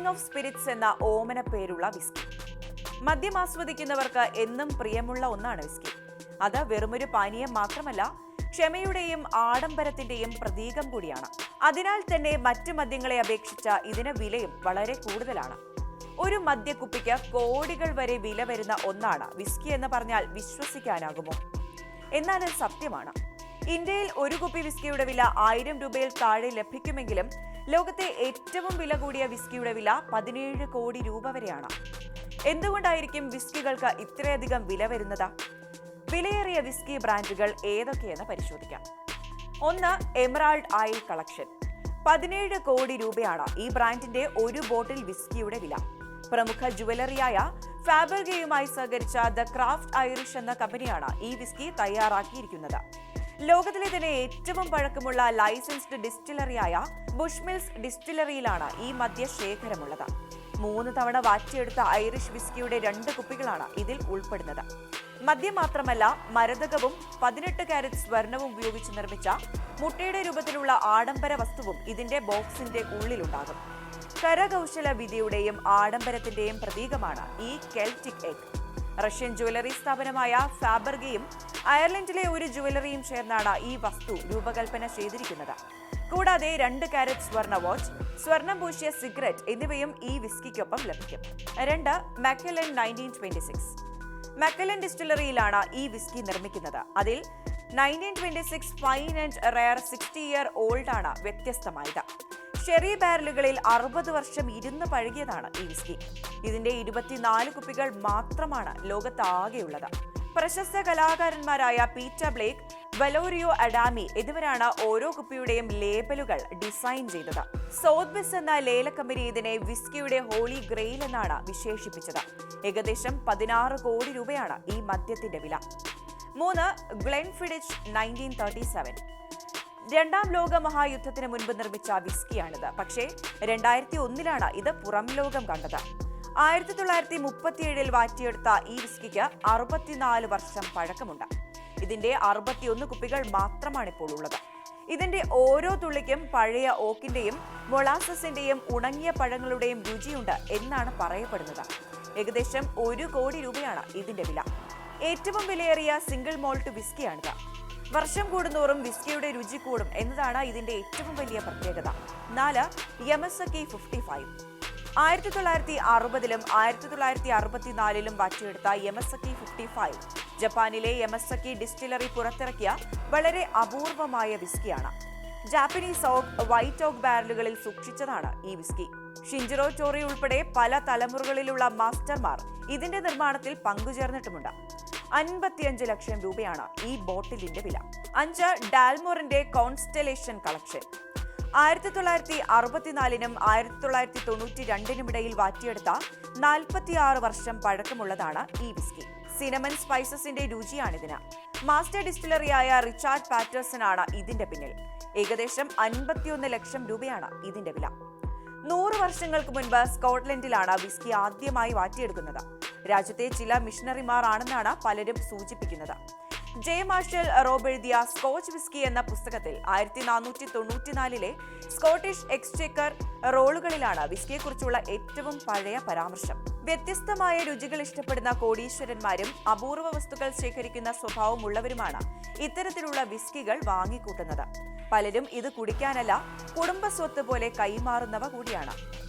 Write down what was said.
King of spirits എന്ന ഓമന പേരുള്ള whisky മദ്യം ആസ്വദിക്കുന്നവർക്ക് എന്നും പ്രിയമുള്ള ഒന്നാണ് വിസ്കി അത് വെറുമൊരു പാനീയം മാത്രമല്ല ക്ഷമയുടെയും ആഡംബരത്തിന്റെയും പ്രതീകം കൂടിയാണ്. അതിനാൽ തന്നെ മറ്റു മദ്യങ്ങളെ അപേക്ഷിച്ച ഇതിന് വിലയും വളരെ കൂടുതലാണ്. ഒരു മദ്യക്കുപ്പിക്ക് കോടികൾ വരെ വില വരുന്ന ഒന്നാണ് വിസ്കി എന്ന് പറഞ്ഞാൽ വിശ്വസിക്കാനാകുമോ? എന്നാൽ അത് സത്യമാണ്. ഇന്ത്യയിൽ ഒരു കുപ്പി വിസ്കിയുടെ വില ആയിരം രൂപയിൽ താഴെ ലഭിക്കുമെങ്കിലും ലോകത്തെ ഏറ്റവും വില കൂടിയ വിസ്കിയുടെ വില പതിനേഴ് കോടി രൂപ വരെയാണ്. എന്തുകൊണ്ടായിരിക്കും വിസ്കികൾക്ക് ഇത്രയധികം വില വരുന്നത്? വിലയേറിയ വിസ്കി ബ്രാൻഡുകൾ ഏതൊക്കെയെന്ന് പരിശോധിക്കാം. ഒന്ന് എമറാൾഡ് ആയിൽ കളക്ഷൻ. പതിനേഴ് കോടി രൂപയാണ് ഈ ബ്രാൻഡിന്റെ ഒരു ബോട്ടിൽ വിസ്കിയുടെ വില. പ്രമുഖ ജുവലറിയായ ഫാബർഗയുമായി സഹകരിച്ച ദ ക്രാഫ്റ്റ് ഐറിഷ് എന്ന കമ്പനിയാണ് ഈ വിസ്കി തയ്യാറാക്കിയിരിക്കുന്നത്. ലോകത്തിലെ തന്നെ ഏറ്റവും പഴക്കമുള്ള ലൈസൻസ്ഡ് ഡിസ്റ്റിലറിയായ ബുഷ്മിൽസ് ഡിസ്റ്റിലറിയിലാണ് ഈ മദ്യ ശേഖരമുള്ളത്. മൂന്ന് തവണ വാറ്റിയെടുത്ത ഐറിഷ് വിസ്കിയുടെ രണ്ട് കുപ്പികളാണ് ഇതിൽ ഉൾപ്പെടുന്നത്. മദ്യം മാത്രമല്ല മരതകവും പതിനെട്ട് കാരറ്റ് സ്വർണവും ഉപയോഗിച്ച് നിർമ്മിച്ച മുട്ടയുടെ രൂപത്തിലുള്ള ആഡംബര വസ്തുവും ഇതിന്റെ ബോക്സിന്റെ ഉള്ളിലുണ്ടാകും. കരകൗശല വിദ്യയുടെയും ആഡംബരത്തിന്റെയും പ്രതീകമാണ് ഈ കെൽറ്റിക് എഗ് റഷ്യൻ ജ്വല്ലറി സ്ഥാപനമായ ഫാബർഗയും അയർലൻഡിലെ ഒരു ജുവലറിയും ചേർന്നാണ് ഈ വസ്തു രൂപകൽപ്പന ചെയ്തിരിക്കുന്നത്. കൂടാതെ രണ്ട് കാരറ്റ് സ്വർണ വാച്ച് സ്വർണം പൂശിയ സിഗരറ്റ് എന്നിവയും ഈ വിസ്കിക്കൊപ്പം ലഭിക്കും. രണ്ട് Macallan nineteen twenty six Macallan ഡിസ്റ്റിലറിയിലാണ് ഈ വിസ്കി നിർമ്മിക്കുന്നത്. അതിൽ nineteen twenty six fine and rare sixty year old ആണ് വ്യത്യസ്തമായത്. ഷെറി ബാരലുകളിൽ അറുപത് വർഷം ഇരുന്ന് പഴകിയതാണ് ഈ വിസ്കി. ഇതിന്റെ ഇരുപത്തിനാല് കുപ്പികൾ മാത്രമാണ് ലോകത്താകെയുള്ളത്. പ്രശസ്ത കലാകാരന്മാരായ പീറ്റർ ബ്ലേക്ക് വലോറിയോ അഡാമി എന്നിവരാണ് ഓരോ കുപ്പിയുടെയും ലേബലുകൾ ഡിസൈൻ ചെയ്തത്. സോത്ബിസ് എന്ന ലേല കമ്പനി ഇതിനെ വിസ്കിയുടെ ഹോളി ഗ്രെയിൽ എന്നാണ് വിശേഷിപ്പിച്ചത്. ഏകദേശം പതിനാറ് കോടി രൂപയാണ് ഈ മദ്യത്തിന്റെ വില. മൂന്ന് Glenfiddich nineteen thirty seven. രണ്ടാം ലോക മഹായുദ്ധത്തിന് മുൻപ് നിർമ്മിച്ച വിസ്കിയാണിത്. പക്ഷേ രണ്ടായിരത്തി ഒന്നിലാണ് ഇത് പുറം ലോകം കണ്ടത്. ആയിരത്തി തൊള്ളായിരത്തി മുപ്പത്തിയേഴിൽ വാറ്റിയെടുത്ത ഈ വിസ്കിക്ക് അറുപത്തിനാല് വർഷം പഴക്കമുണ്ട്. ഇതിന്റെ അറുപത്തിയൊന്ന് കുപ്പികൾ മാത്രമാണ് ഇപ്പോൾ ഉള്ളത്. ഇതിന്റെ ഓരോ തുള്ളിക്കും പഴയ ഓക്കിന്റെയും മൊളാസസിന്റെയും ഉണങ്ങിയ പഴങ്ങളുടെയും രുചിയുണ്ട് എന്നാണ് പറയപ്പെടുന്നത്. ഏകദേശം ഒരു കോടി രൂപയാണ് ഇതിന്റെ വില. ഏറ്റവും വിലയേറിയ സിംഗിൾ മോൾട്ട് വിസ്കിയാണിത്. വർഷം കൂടുന്തോറും വിസ്കിയുടെ രുചി കൂടും എന്നതാണ് ഇതിന്റെ ഏറ്റവും വലിയ പ്രത്യേകത. നാല് യമസക്കി ഫിഫ്റ്റി ഫൈവ്. ആയിരത്തി തൊള്ളായിരത്തി അറുപതിലും ആയിരത്തി തൊള്ളായിരത്തി അറുപത്തിനാലിലും വാറ്റിയെടുത്ത യമസക്കി ഫിഫ്റ്റി ഫൈവ്. ജപ്പാനിലെ യമസക്കി ഡിസ്റ്റിലറി പുറത്തിറക്കിയ വളരെ അപൂർവമായ വിസ്കിയാണ്. ജാപ്പനീസ് ഓക്ക് വൈറ്റ് ഓക്ക് ബാരലുകളിൽ സൂക്ഷിച്ചതാണ് ഈ വിസ്കി. ഷിഞ്ചിറോ ചോറി ഉൾപ്പെടെ പല തലമുറകളിലുള്ള മാസ്റ്റർമാർ ഇതിന്റെ നിർമ്മാണത്തിൽ പങ്കുചേർന്നിട്ടുമുണ്ട്. അൻപത്തിയഞ്ച് ലക്ഷം രൂപയാണ് ഈ ബോട്ടിലിന്റെ വില. അഞ്ച് ഡാൽമോറിന്റെ കോൺസ്റ്റലേഷൻ കളക്ഷൻ. ആയിരത്തി തൊള്ളായിരത്തി അറുപത്തിനാലിനും ആയിരത്തി തൊള്ളായിരത്തി തൊണ്ണൂറ്റി രണ്ടിനുമിടയിൽ വാറ്റിയെടുത്ത നാൽപ്പത്തിയാറ് വർഷം പഴക്കമുള്ളതാണ് ഈ വിസ്കി സിനമൻ സ്പൈസസിന്റെ രുചിയാണിതിന്. മാസ്റ്റർ ഡിസ്റ്റിലറിയായ റിച്ചാർഡ് പാറ്റേഴ്സൺ ആണ് ഇതിന്റെ പിന്നിൽ. ഏകദേശം അൻപത്തിയൊന്ന് ലക്ഷം രൂപയാണ് ഇതിന്റെ വില. നൂറ് വർഷങ്ങൾക്ക് മുൻപ് സ്കോട്ട്ലൻഡിലാണ് വിസ്കി ആദ്യമായി വാറ്റിയെടുക്കുന്നത്. രാജ്യത്തെ ചില മിഷണറിമാർ ആണെന്നാണ് പലരും സൂചിപ്പിക്കുന്നത്. ജെ മാർഷൽ റോബ് എഴുതിയ സ്കോച്ച് വിസ്കി എന്ന പുസ്തകത്തിൽ ആയിരത്തി നാനൂറ്റി തൊണ്ണൂറ്റിനാലിലെ സ്കോട്ടിഷ് എക്സ്ചേക്കർ റോളുകളിലാണ് വിസ്കിയെക്കുറിച്ചുള്ള ഏറ്റവും പഴയ പരാമർശം. വ്യത്യസ്തമായ രുചികൾ ഇഷ്ടപ്പെടുന്ന കോടീശ്വരന്മാരും അപൂർവ വസ്തുക്കൾ ശേഖരിക്കുന്ന സ്വഭാവമുള്ളവരുമാണ് ഇത്തരത്തിലുള്ള വിസ്കികൾ വാങ്ങിക്കൂട്ടുന്നത്. പലരും ഇത് കുടിക്കാനല്ല കുടുംബ സ്വത്ത് പോലെ കൈമാറുന്നവ കൂടിയാണ്.